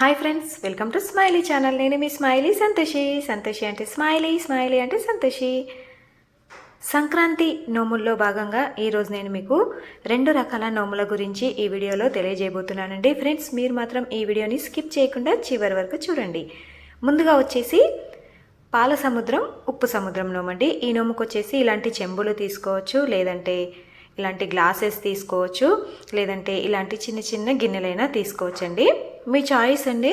Hi friends welcome to Smiley channel నేను మీ smiley Santoshi Santoshi అంటే స్మైలీ స్మైలీ అంటే సంతోషి సంక్రాంతి నోముల్లో భాగంగా ఈరోజు నేను మీకు రెండు రకాల నోముల గురించి ఈ వీడియోలో తెలియజేయబోతున్నానండి. ఫ్రెండ్స్ మీరు మాత్రం ఈ వీడియోని స్కిప్ చేయకుండా చివరి వరకు చూడండి. ముందుగా వచ్చేసి పాల సముద్రం ఉప్పు సముద్రం నోమండి. ఈ నోముకు వచ్చేసి ఇలాంటి చెంబులు తీసుకోవచ్చు లేదంటే ఇలాంటి గ్లాసెస్ తీసుకోవచ్చు లేదంటే ఇలాంటి చిన్న చిన్న గిన్నెలైనా తీసుకోవచ్చండి. మీ చాయిస్ అండి.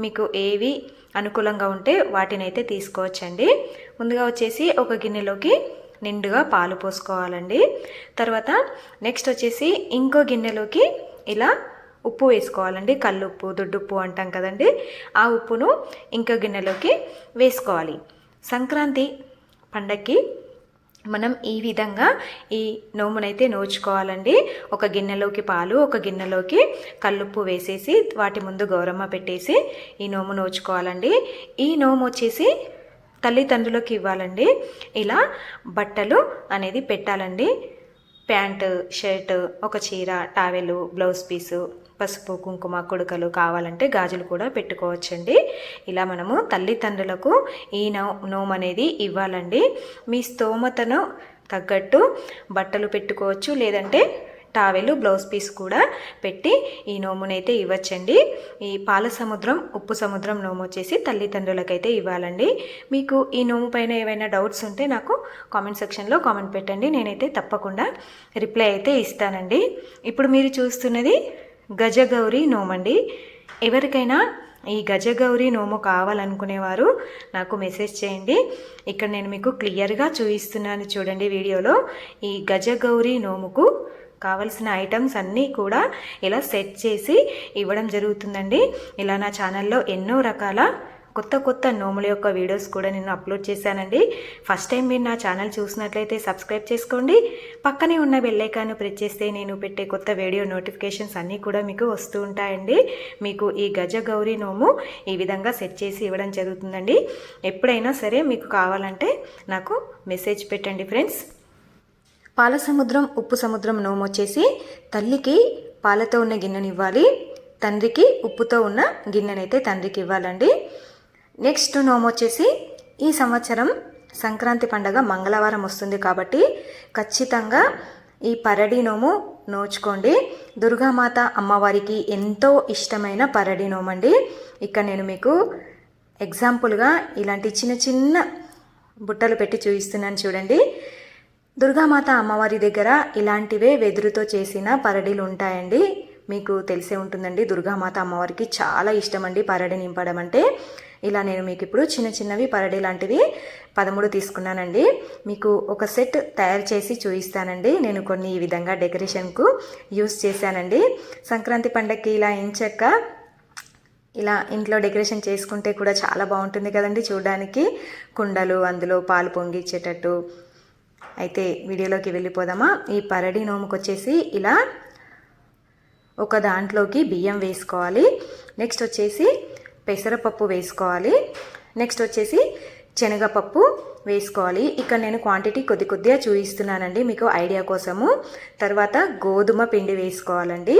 మీకు ఏవి అనుకూలంగా ఉంటే వాటిని అయితే తీసుకోవచ్చండి. ముందుగా వచ్చేసి ఒక గిన్నెలోకి నిండుగా పాలు పోసుకోవాలండి. తర్వాత నెక్స్ట్ వచ్చేసి ఇంకో గిన్నెలోకి ఇలా ఉప్పు వేసుకోవాలండి. కల్లుప్పు దొడ్డుప్పు అంటాం కదండి. ఆ ఉప్పును ఇంకో గిన్నెలోకి వేసుకోవాలి. సంక్రాంతి పండక్కి మనం ఈ విధంగా ఈ నోమునైతే నోచుకోవాలండి. ఒక గిన్నెలోకి పాలు ఒక గిన్నెలోకి కల్లుప్పు వేసేసి వాటి ముందు గౌరమ్మ పెట్టేసి ఈ నోము నోచుకోవాలండి. ఈ నోము వచ్చేసి తల్లిదండ్రులకు ఇవ్వాలండి. ఇలా బట్టలు అనేది పెట్టాలండి. ప్యాంటు షర్ట్ ఒక చీర టావెలు బ్లౌజ్ పీసు పసుపు కుంకుమ కొడుకలు కావాలంటే గాజులు కూడా పెట్టుకోవచ్చండి. ఇలా మనము తల్లిదండ్రులకు ఈ నో నోమ్ అనేది ఇవ్వాలండి. మీ స్తోమతను తగ్గట్టు బట్టలు పెట్టుకోవచ్చు లేదంటే టావెలు బ్లౌజ్ పీస్ కూడా పెట్టి ఈ నోమునైతే ఇవ్వచ్చండి. ఈ పాల సముద్రం ఉప్పు సముద్రం నోము వచ్చేసి తల్లిదండ్రులకైతే ఇవ్వాలండి. మీకు ఈ నోము పైన ఏవైనా డౌట్స్ ఉంటే నాకు కామెంట్ సెక్షన్లో కామెంట్ పెట్టండి. నేనైతే తప్పకుండా రిప్లై అయితే ఇస్తానండి. ఇప్పుడు మీరు చూస్తున్నది గజగౌరి నోమండి. ఎవరికైనా ఈ గజగౌరి నోము కావాలనుకునేవారు నాకు మెసేజ్ చేయండి. ఇక్కడ నేను మీకు క్లియర్గా చూపిస్తున్నాను చూడండి వీడియోలో. ఈ గజగౌరి నోముకు కావలసిన ఐటమ్స్ అన్నీ కూడా ఇలా సెట్ చేసి ఇవ్వడం జరుగుతుందండి. ఇలా నా ఛానల్లో ఎన్నో రకాల కొత్త కొత్త నోముల యొక్క వీడియోస్ కూడా నేను అప్లోడ్ చేశానండి. ఫస్ట్ టైం మీరు నా ఛానల్ చూసినట్లయితే సబ్స్క్రైబ్ చేసుకోండి. పక్కనే ఉన్న బెల్లైకాన్ని ప్రెస్ చేస్తే నేను పెట్టే కొత్త వీడియో నోటిఫికేషన్స్ అన్నీ కూడా మీకు వస్తూ ఉంటాయండి. మీకు ఈ గజ గౌరీ నోము ఈ విధంగా సెట్ చేసి ఇవ్వడం జరుగుతుందండి. ఎప్పుడైనా సరే మీకు కావాలంటే నాకు మెసేజ్ పెట్టండి ఫ్రెండ్స్ పాల సముద్రం ఉప్పు సముద్రం నోము వచ్చేసి తల్లికి పాలతో ఉన్న గిన్నెని ఇవ్వాలి తండ్రికి ఉప్పుతో ఉన్న గిన్నెనైతే తండ్రికి ఇవ్వాలండి నెక్స్ట్ నోము వచ్చేసి ఈ సంవత్సరం సంక్రాంతి పండగ మంగళవారం వస్తుంది కాబట్టి ఖచ్చితంగా ఈ పరడి నోము నోచుకోండి. దుర్గామాత అమ్మవారికి ఎంతో ఇష్టమైన పరడి నోమండి. ఇక్కడ నేను మీకు ఎగ్జాంపుల్గా ఇలాంటి చిన్న చిన్న బుట్టలు పెట్టి చూపిస్తున్నాను చూడండి. దుర్గామాత అమ్మవారి దగ్గర ఇలాంటివే వెదురుతో చేసిన పరడీలు ఉంటాయండి. మీకు తెలిసే ఉంటుందండి దుర్గామాత అమ్మవారికి చాలా ఇష్టం అండి పరడి నింపడం అంటే. ఇలా నేను మీకు ఇప్పుడు చిన్న చిన్నవి పరడి లాంటివి పదమూడు తీసుకున్నానండి. మీకు ఒక సెట్ తయారు చేసి చూపిస్తానండి. నేను కొన్ని ఈ విధంగా డెకరేషన్కు యూస్ చేశానండి. సంక్రాంతి పండగకి ఇలా ఎంచక్క ఇలా ఇంట్లో డెకరేషన్ చేసుకుంటే కూడా చాలా బాగుంటుంది కదండి చూడడానికి. కుండలు అందులో పాలు పొంగిచ్చేటట్టు అయితే వీడియోలోకి వెళ్ళిపోదామా? ఈ పరడి నోముకు వచ్చేసి ఇలా ఒక దాంట్లోకి బియ్యం వేసుకోవాలి. నెక్స్ట్ వచ్చేసి పెసరపప్పు వేసుకోవాలి. నెక్స్ట్ వచ్చేసి శనగపప్పు వేసుకోవాలి. ఇక్కడ నేను క్వాంటిటీ కొద్ది కొద్దిగా చూపిస్తున్నానండి మీకు ఐడియా కోసము. తర్వాత గోధుమ పిండి వేసుకోవాలండి.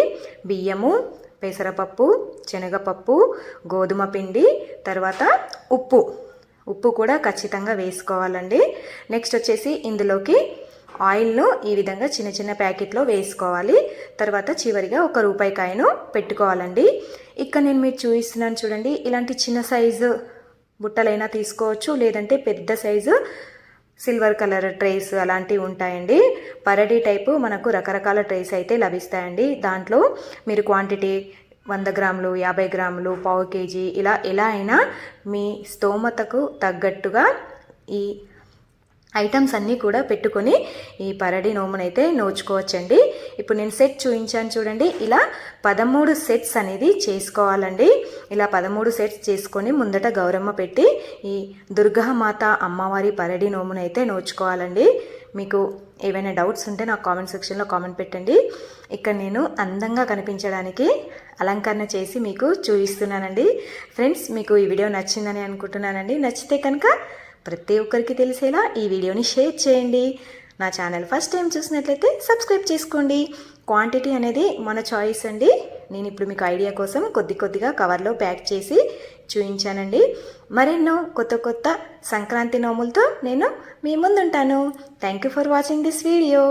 బియ్యము పెసరపప్పు శనగపప్పు గోధుమ పిండి తర్వాత ఉప్పు. ఉప్పు కూడా ఖచ్చితంగా వేసుకోవాలండి. నెక్స్ట్ వచ్చేసి ఇందులోకి ఆయిల్ను ఈ విధంగా చిన్న చిన్న ప్యాకెట్లో వేసుకోవాలి. తర్వాత చివరిగా ఒక రూపాయి కాయను పెట్టుకోవాలండి. ఇక్కడ నేను మీరు చూపిస్తున్నాను చూడండి ఇలాంటి చిన్న సైజు బుట్టలైనా తీసుకోవచ్చు లేదంటే పెద్ద సైజు సిల్వర్ కలర్ ట్రేస్ అలాంటివి ఉంటాయండి. పరడీ టైపు మనకు రకరకాల ట్రేస్ అయితే లభిస్తాయండి. దాంట్లో మీరు క్వాంటిటీ వంద గ్రాములు యాభై గ్రాములు పావు కేజీ ఇలా ఎలా అయినా మీ స్తోమతకు తగ్గట్టుగా ఈ ఐటమ్స్ అన్నీ కూడా పెట్టుకొని ఈ పరడి నోమునైతే నోచుకోవచ్చండి. ఇప్పుడు నేను సెట్ చూపించాను చూడండి. ఇలా పదమూడు సెట్స్ అనేది చేసుకోవాలండి. ఇలా పదమూడు సెట్స్ చేసుకొని ముందట గౌరమ్మ పెట్టి ఈ దుర్గామాత అమ్మవారి పరడి నోమునైతే నోచుకోవాలండి. మీకు ఏవైనా డౌట్స్ ఉంటే నాకు కామెంట్ సెక్షన్లో కామెంట్ పెట్టండి. ఇక్కడ నేను అందంగా కనిపించడానికి అలంకరణ చేసి మీకు చూపిస్తున్నానండి. ఫ్రెండ్స్ మీకు ఈ వీడియో నచ్చిందని అనుకుంటున్నానండి. నచ్చితే కనుక ప్రతి ఒక్కరికి తెలిసేలా ఈ వీడియోని షేర్ చేయండి. నా ఛానల్ ఫస్ట్ టైం చూసినట్లయితే సబ్స్క్రైబ్ చేసుకోండి. క్వాంటిటీ అనేది మన చాయిస్ అండి. నేను ఇప్పుడు మీకు ఐడియా కోసం కొద్ది కొద్దిగా కవర్లో ప్యాక్ చేసి చూపించానండి. మరెన్నో కొత్త కొత్త సంక్రాంతి నోములతో నేను మీ ముందుంటాను. Thank you for watching this video